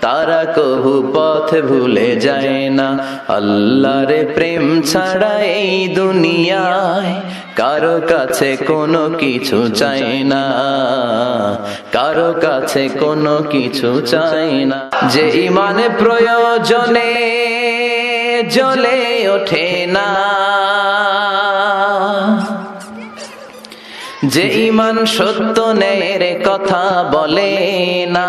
তারা কহু পথ ভুলে যায় না। আল্লাহর প্রেম ছাড়া এই দুনিয়ায় কারও কাছে কোনো কিছু চাই না। কারও কাছে কোনো কিছু চাই না। যে ইমানে প্রয়োজনে জ্বলে ওঠে না। যে ইমান সত্য ন্যায়ের কথা বলে না।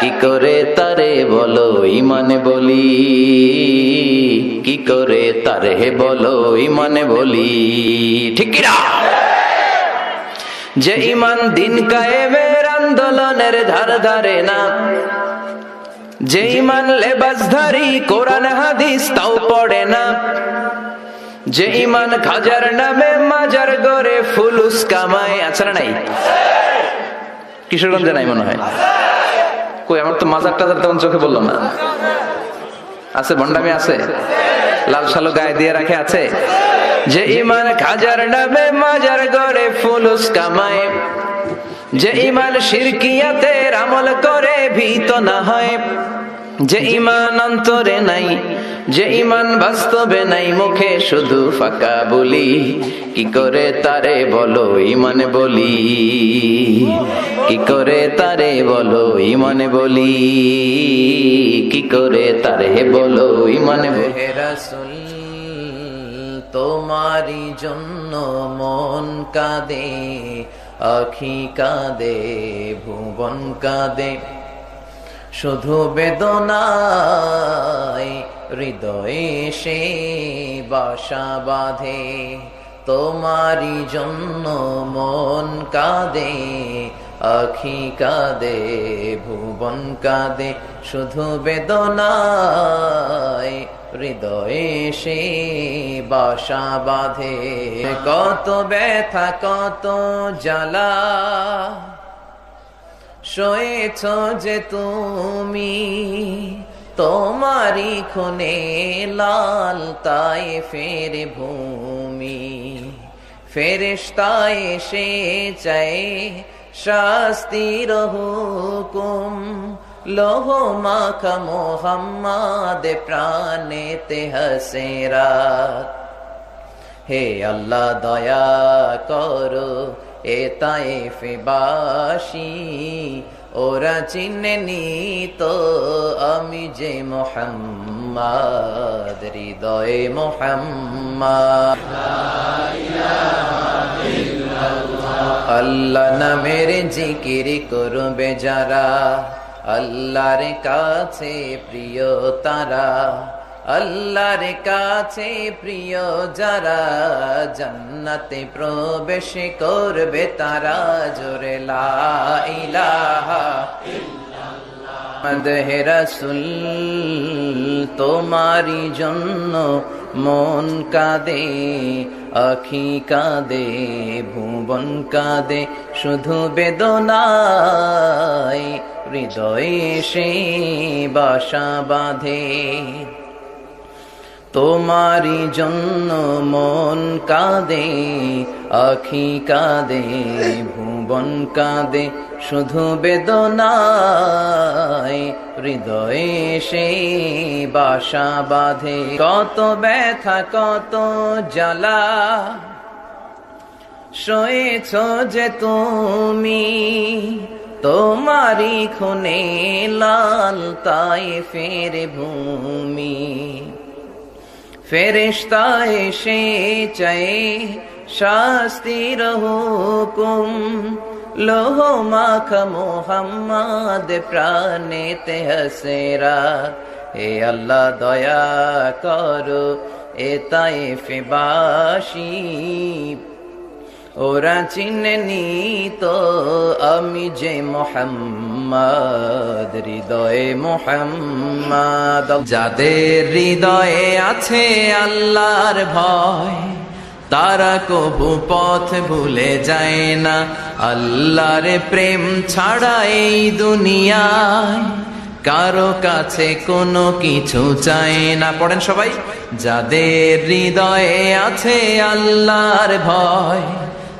কি করে তারে বলো ইমানে বলি? কি করে তারে বলো ইমানে বলি? ঠিক যে ইমান দিন কায়েমের আন্দোলনের ধার ধারে না। যে ইমান লেবাসধারী কোরআন হাদিস তাও পড়ে না। যে ইমান খাজার নামে মাজার গড়ে ফুলুস কামায়। আছে না নাই? কিশোরগঞ্জে নাই মনে হয়। কই, আমার তো মাজার টাজার তখন চোখে বলল না। আছে ভন্ডামি আছে? লাল সালো গায়ে দিয়ে রাখে আছে? যে ইমান খাজার নামে মাজার গড়ে ফুলুস কামায়। যে ইমান শিরকিয়াতের আমল করে ভীত না হয়। যে ইমান অন্তরে নাই, যে ইমান বাস্তবে নাই, মুখে শুধু ফাঁকা বলি। কি করে তারে বলো, ইমানে বলি? কি করে তারে বলো, ইমানে বলি? কি করে তারে বলো, ইমানে রাসুল তোমারি জন্য মন কাঁদে, আখি কাঁদে, ভুবন কাঁদে। শুধু বেদনায় হৃদয়ে সে বাসা বাঁধে। তোমারি জন্য মন কাঁদে, আখি কাঁদে, ভুবন কাঁদে। শুধু বেদনায় হৃদয়ে সে বাসা বাঁধে। কত ব্যথা, কত জ্বালা শোয়েছ যে তুমি তোমারি খুনে লাল তাই ফের ভূমি। ফেরেশতায় সে চাই শাস্তির হুকুম, লোহ মাখা মোহাম্মদ প্রাণেতে হসেরাত। হে আল্লাহ, দয়া করো এ তাইফে বাসি, ওরা চিনেনি তো আমি যে মোহাম্মদ, হৃদয়ে মোহাম্মদ। আল্লাহ নামের জিকির করবে যারা, আল্লাহর কাছে প্রিয় তারা। আল্লাহর কাছে প্রিয় যারা জান্নাতে প্রবেশ করবে তারা জোরে লা ইলাহা তোমারি জন্য মন কাঁদে, আখি কাঁদে, ভুবন কাঁদে, শুধু বেদনায় হৃদয়ে সে বাসা বাঁধে। তোমারি জন্য মন কাঁদে, আখি কাঁদে, ভুবন কাঁদে, শুধু বেদনায় হৃদয়ে সেই বাসা বাঁধে। কত ব্যথা, কত জ্বালা সয়েছ যে তুমি তোমারি খুনে লাল তাই ফের ভূমি। ফেরিস্তা এসে চাই শাস্তির হুকুম। লোহ মাখ মোহাম্মদ প্রাণেতে হসেরা। হে আল্লাহ দয়া করো, এ তাই ফিবাসী ওরা চিনেনি তো আমি যে মোহাম্মদ, হৃদয়ে মোহাম্মদ। যাদের হৃদয়ে আছে আল্লাহর ভয়, তারা কবু পথ ভুলে যায় না। আল্লাহর প্রেম ছাড়া এই দুনিয়ায় কারও কাছে কোনো কিছু চায় না। পড়েন সবাই। যাদের হৃদয়ে আছে আল্লাহর ভয়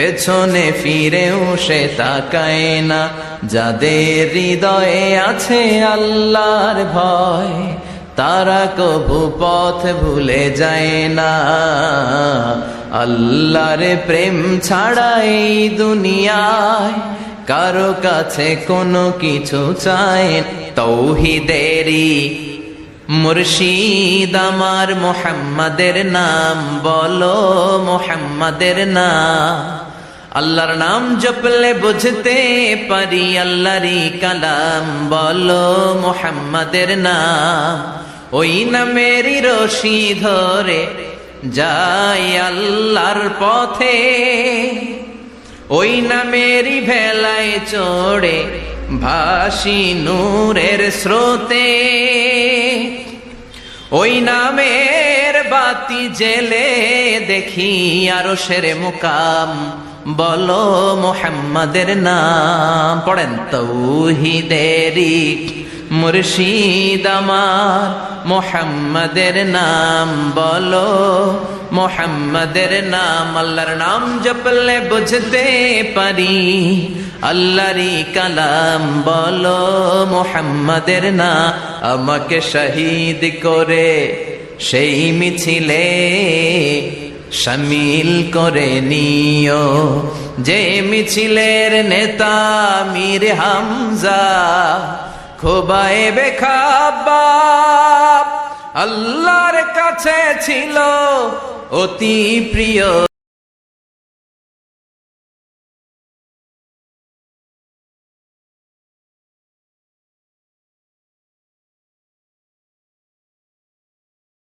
পেছনে ফিরেও সে তাকায় না। যাদের হৃদয়ে আছে আল্লাহর ভয়, তারা কবু পথ ভুলে যায় না। আল্লাহর প্রেম ছাড়া এই দুনিয়ায় কারও কাছে কোনো কিছু চায় তৌহিদেরি মুর্শিদ আমার মোহাম্মদের নাম বলো, মোহাম্মদের নাম। আল্লাহর নাম জপলে বুঝতে পারি আল্লাহরই কালাম। বলো মোহাম্মদের নাম। ওই নামেরই রশি ধরে যাই আল্লাহর পথে। ওই নামেরই ভেলায় চড়ে ভাসি নূরের স্রোতে। ওই নামের বাতি জেলে দেখি আরও সেরে মুকাম। বলো মোহাম্মদের নাম, পড়েন তৌহিদেরি মুর্শিদ আমার মোহাম্মদের নাম, বলো মোহাম্মদের নাম। আল্লাহর নাম জপলে বুঝতে পারি, আল্লাহরই কালাম। বলো মোহাম্মদের না আমাকে শহীদ করে সেই মিছিলে শামিল করে নিও। যে মিছিলের নেতা মীর হামজা, খোবায় বেখাবাব, আল্লাহর কাছে ছিল অতি প্রিয়।